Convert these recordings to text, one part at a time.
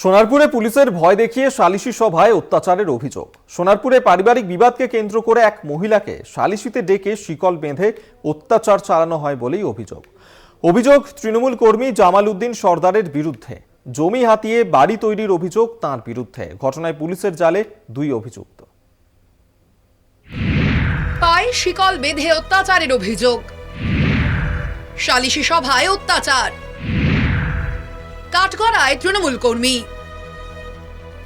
সোনারপুরে পুলিশের ভয় দেখিয়ে সালিশি সভায় অত্যাচারের অভিযোগ। সোনারপুরে পারিবারিক বিবাদকে কেন্দ্র করে এক মহিলাকে সালিশিতে ডেকে শিকল বেঁধে অত্যাচার চালানো হয় বলেই অভিযোগ। অভিযোগ তৃণমূল কর্মী জামাল উদ্দিন সর্দারের বিরুদ্ধে। জমি হাতিয়ে বাড়ি তৈরির অভিযোগ তার বিরুদ্ধে। ঘটনায় পুলিশের জালে দুই অভিযুক্ত। পায়ে শিকল বেঁধে অত্যাচারের অভিযোগ। সালিশি সভায় অত্যাচার। কাঠগড়ায় তৃণমূল কর্মী।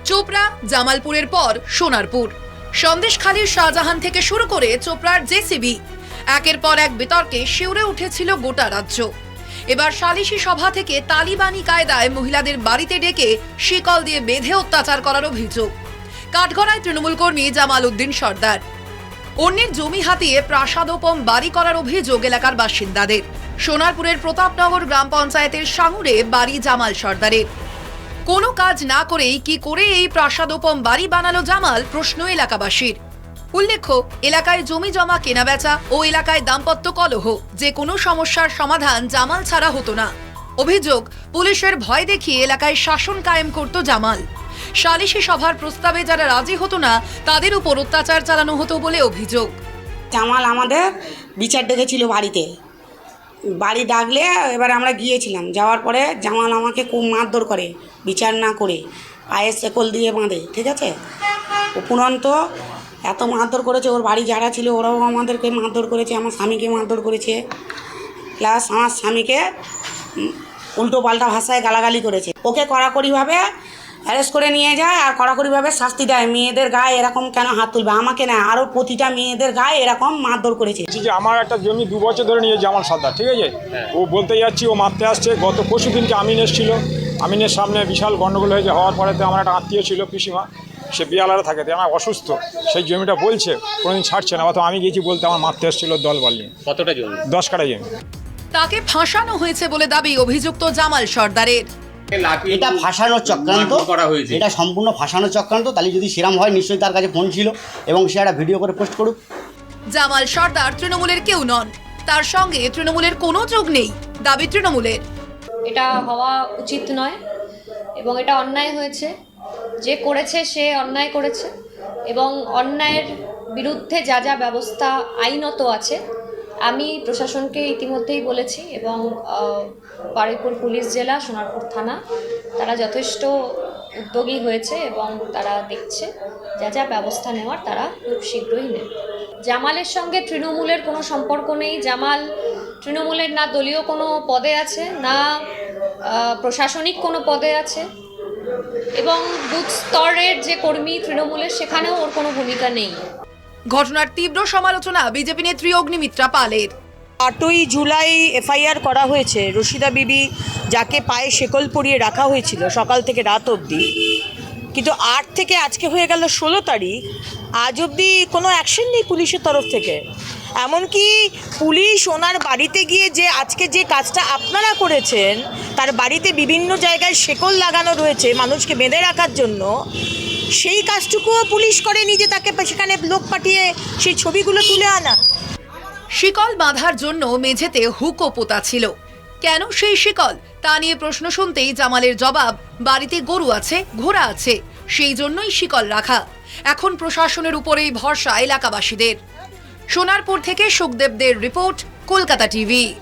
চোপড়া, জামালপুরের পর সোনারপুর। সন্দেশখালীর শাহজাহান থেকে শুরু করে চোপড়ার জেসিবি। একের পর এক বিতর্কে শিউরে উঠেছিল গোটা রাজ্য। এবার সালিশি সভা থেকে তালিবানি কায়দায় মহিলাদের বাড়িতে ডেকে শিকল দিয়ে বেঁধে অত্যাচার করার অভিযোগ। কাঠগড়ায় তৃণমূল কর্মী জামাল উদ্দিন সর্দার। অন্যের জমি হাতিয়ে প্রাসাদোপম বাড়ি করার অভিযোগ এলাকার বাসিন্দাদের। সোনারপুরের প্রতাপনগর গ্রাম পঞ্চায়েতের সাঙুরে বাড়ি জামাল সর্দারের। কোনো কাজ না করেই কি করে এই প্রাসাদোপম বাড়ি বানালো জামাল, প্রশ্ন এলাকাবাসীর। উল্লেখ্য, এলাকায় জমি জমা, কেনাবেচা ও এলাকায় দাম্পত্য কলহ, যে কোনো সমস্যার সমাধান জামাল ছাড়া হতো না। অভিযোগ, পুলিশের ভয় দেখিয়ে এলাকায় শাসন কায়েম করত জামাল। সালিশি সভার প্রস্তাবে যারা রাজি হতো না, তাদের উপর অত্যাচার চালানো হতো বলে অভিযোগ। জামাল আমাদের বিচার ডেকেছিল বাড়িতে। বাড়ি ডাকলে এবার আমরা গিয়েছিলাম। যাওয়ার পরে জামাল আমাকে খুব মারধর করে, বিচার না করে। পায়ের শেকল দিয়ে বাঁধে, ঠিক আছে? উপরন্ত এত মারধর করেছে, ওর বাড়ি যারা ছিল ওরাও আমাদেরকে মারধর করেছে, আমার স্বামীকে মারধর করেছে। প্লাস আমার স্বামীকে উল্টো পাল্টা ভাষায় গালাগালি করেছে। ওকে কড়াকড়িভাবে অ্যারেস্ট করে নিয়ে যায় আর কড়াকড়িভাবে শাস্তি দেয়। মেয়েদের গায়ে এরকম কেন হাত তুলবে? আমাকে না আরও প্রতিটা মেয়েদের গায়ে এরকম মারধর করেছে। যে আমার একটা জমি দু বছর ধরে নিয়ে জামাল সর্দার ঠিক আছে? ও বলতে যাচ্ছি ও মারতে আসছে। গত পরশু দিনকে আমিন এসেছিল। আমিনের সামনে বিশাল গণ্ডগোল হয়েছে হওয়ার পরে তো আমার একটা আত্মীয় ছিল পিসিমা। সে বিয়ালারে থাকে আমার অসুস্থ। সেই জমিটা বলছে কোনোদিন ছাড়ছে না অথবা আমি গেছি বলতে আমার মারতে এসেছিল দল বল নিয়ে। কতটা জমি? দশ কাটা জমি। তাকে ফাঁসানো হয়েছে বলে দাবি অভিযুক্ত জামাল সর্দারের। এটা ফাঁসানোর চক্রান্ত। করা হয়েছে। এটা সম্পূর্ণ ফাঁসানোর চক্রান্ত। তাহলে যদি সেরাম হয় নিশ্চয়ই তার কাছে ফোন ছিল এবং সে একটা ভিডিও করে পোস্ট করুক। জামাল সর্দার তৃণমূলের কেউ নন। তার সঙ্গে তৃণমূলের কোনো যোগ নেই দাবি তৃণমূলের। এটা হওয়া উচিত নয় এবং এটা অন্যায় হয়েছে। যে করেছে সে অন্যায় করেছে এবং অন্যায়ের বিরুদ্ধে যা যা ব্যবস্থা আইনত আছে আমি প্রশাসনকে ইতিমধ্যেই বলেছি এবং বারুইপুর পুলিশ জেলা, সোনারপুর থানা, তারা যথেষ্ট উদ্যোগী হয়েছে এবং তারা দেখছে যা যা ব্যবস্থা নেওয়ার তারা খুব শীঘ্রই নেবে। জামালের সঙ্গে তৃণমূলের কোনো সম্পর্ক নেই। জামাল তৃণমূলের না দলীয় কোনো পদে আছে, না প্রশাসনিক কোনো পদে আছে এবং বুথ স্তরের যে কর্মী তৃণমূলের, সেখানেও ওর কোনো ভূমিকা নেই। ঘটনার তীব্র সমালোচনা বিজেপি নেত্রী অগ্নিমিত্রা পালের। আটই জুলাই এফআইআর করা হয়েছে। রশিদা বিবি যাকে পায়ে শেকল পরিয়ে রাখা হয়েছিল সকাল থেকে রাত অবধি। কিন্তু আট থেকে আজকে হয়ে গেল ষোলো তারিখ। আজ অবধি কোনো অ্যাকশন নেই পুলিশের তরফ থেকে। এমনকি পুলিশ ওনার বাড়িতে গিয়ে যে আজকে যে কাজটা আপনারা করেছেন, তার বাড়িতে বিভিন্ন জায়গায় শেকল লাগানো রয়েছে মানুষকে বেঁধে রাখার জন্য সেই কাজটুকুও পুলিশ করেনি যে তাকে সেখানে লোক পাঠিয়ে সেই ছবিগুলো তুলে আনা। শিকল বাঁধার জন্য মেঝেতে হুকো পোতা ছিল। কেন সেই শিকল? তা নিয়ে প্রশ্ন শুনতেই জামালের জবাব, বাড়িতে গরু আছে, ঘোড়া আছে, সেই জন্যই শিকল রাখা। এখন প্রশাসনের উপরেই ভরসা এলাকাবাসীদের। সোনারপুর থেকে সুখদেবদের রিপোর্ট, কলকাতা টিভি।